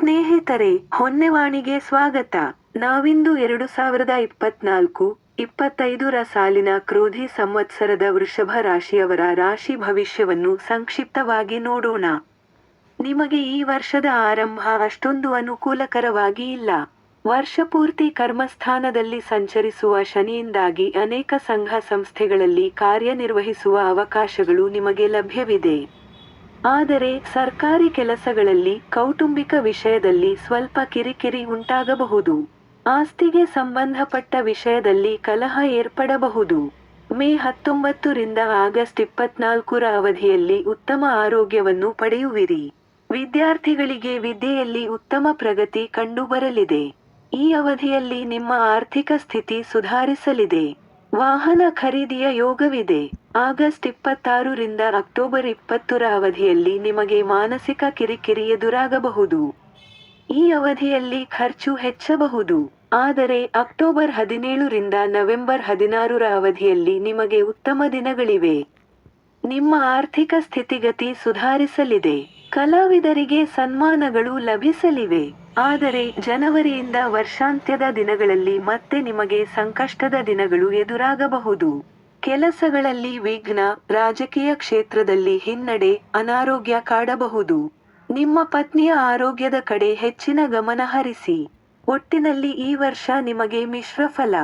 ಸ್ನೇಹಿತರೆ, ಹೊನ್ನೆವಾಣಿಗೆ ಸ್ವಾಗತ. ನಾವಿಂದು ಎರಡು ಸಾವಿರದ ಇಪ್ಪತ್ನಾಲ್ಕು, ಇಪ್ಪತ್ತೈದರ ಸಾಲಿನ ಕ್ರೋಧಿ ಸಂವತ್ಸರದ ವೃಷಭ ರಾಶಿಯವರ ರಾಶಿ ಭವಿಷ್ಯವನ್ನು ಸಂಕ್ಷಿಪ್ತವಾಗಿ ನೋಡೋಣ. ನಿಮಗೆ ಈ ವರ್ಷದ ಆರಂಭ ಅಷ್ಟೊಂದು ಅನುಕೂಲಕರವಾಗಿ ಇಲ್ಲ. ವರ್ಷಪೂರ್ತಿ ಕರ್ಮಸ್ಥಾನದಲ್ಲಿ ಸಂಚರಿಸುವ ಶನಿಯಿಂದಾಗಿ ಅನೇಕ ಸಂಘ ಸಂಸ್ಥೆಗಳಲ್ಲಿ ಕಾರ್ಯನಿರ್ವಹಿಸುವ ಅವಕಾಶಗಳು ನಿಮಗೆ ಲಭ್ಯವಿದೆ. ಆದರೆ ಸರ್ಕಾರಿ ಕೆಲಸಗಳಲ್ಲಿ ಕೌಟುಂಬಿಕ ವಿಷಯದಲ್ಲಿ ಸ್ವಲ್ಪ ಕಿರಿಕಿರಿ ಉಂಟಾಗಬಹುದು. ಆಸ್ತಿಗೆ ಸಂಬಂಧಪಟ್ಟ ವಿಷಯದಲ್ಲಿ ಕಲಹ ಏರ್ಪಡಬಹುದು. ಮೇ ಹತ್ತೊಂಬತ್ತರಿಂದ ಆಗಸ್ಟ್ ಇಪ್ಪತ್ನಾಲ್ಕರ ಅವಧಿಯಲ್ಲಿ ಉತ್ತಮ ಆರೋಗ್ಯವನ್ನು ಪಡೆಯುವಿರಿ. ವಿದ್ಯಾರ್ಥಿಗಳಿಗೆ ವಿದ್ಯೆಯಲ್ಲಿ ಉತ್ತಮ ಪ್ರಗತಿ ಕಂಡುಬರಲಿದೆ. ಈ ಅವಧಿಯಲ್ಲಿ ನಿಮ್ಮ ಆರ್ಥಿಕ ಸ್ಥಿತಿ ಸುಧಾರಿಸಲಿದೆ. ವಾಹನ ಖರೀದಿಯ ಯೋಗವಿದೆ. ಆಗಸ್ಟ್ ಇಪ್ಪತ್ತಾರರಿಂದ ಅಕ್ಟೋಬರ್ ಇಪ್ಪತ್ತರ ಅವಧಿಯಲ್ಲಿ ನಿಮಗೆ ಮಾನಸಿಕ ಕಿರಿಕಿರಿ ಎದುರಾಗಬಹುದು. ಈ ಅವಧಿಯಲ್ಲಿ ಖರ್ಚು ಹೆಚ್ಚಬಹುದು. ಆದರೆ ಅಕ್ಟೋಬರ್ ಹದಿನೇಳರಿಂದ ನವೆಂಬರ್ ಹದಿನಾರರ ಅವಧಿಯಲ್ಲಿ ನಿಮಗೆ ಉತ್ತಮ ದಿನಗಳಿವೆ. ನಿಮ್ಮ ಆರ್ಥಿಕ ಸ್ಥಿತಿಗತಿ ಸುಧಾರಿಸಲಿದೆ. ಕಲಾವಿದರಿಗೆ ಸನ್ಮಾನಗಳು ಲಭಿಸಲಿವೆ. ಆದರೆ ಜನವರಿಯಿಂದ ವರ್ಷಾಂತ್ಯದ ದಿನಗಳಲ್ಲಿ ಮತ್ತೆ ನಿಮಗೆ ಸಂಕಷ್ಟದ ದಿನಗಳು ಎದುರಾಗಬಹುದು. ಕೆಲಸಗಳಲ್ಲಿ ವಿಘ್ನ ರಾಜಕೀಯ ಕ್ಷೇತ್ರದಲ್ಲಿ ಹಿನ್ನಡೆ ಅನಾರೋಗ್ಯ ಕಾಡಬಹುದು. ನಿಮ್ಮ ಪತ್ನಿಯ ಆರೋಗ್ಯದ ಕಡೆ ಹೆಚ್ಚಿನ ಗಮನ ಹರಿಸಿ. ಒಟ್ಟಿನಲ್ಲಿ ಈ ವರ್ಷ ನಿಮಗೆ ಮಿಶ್ರ ಫಲ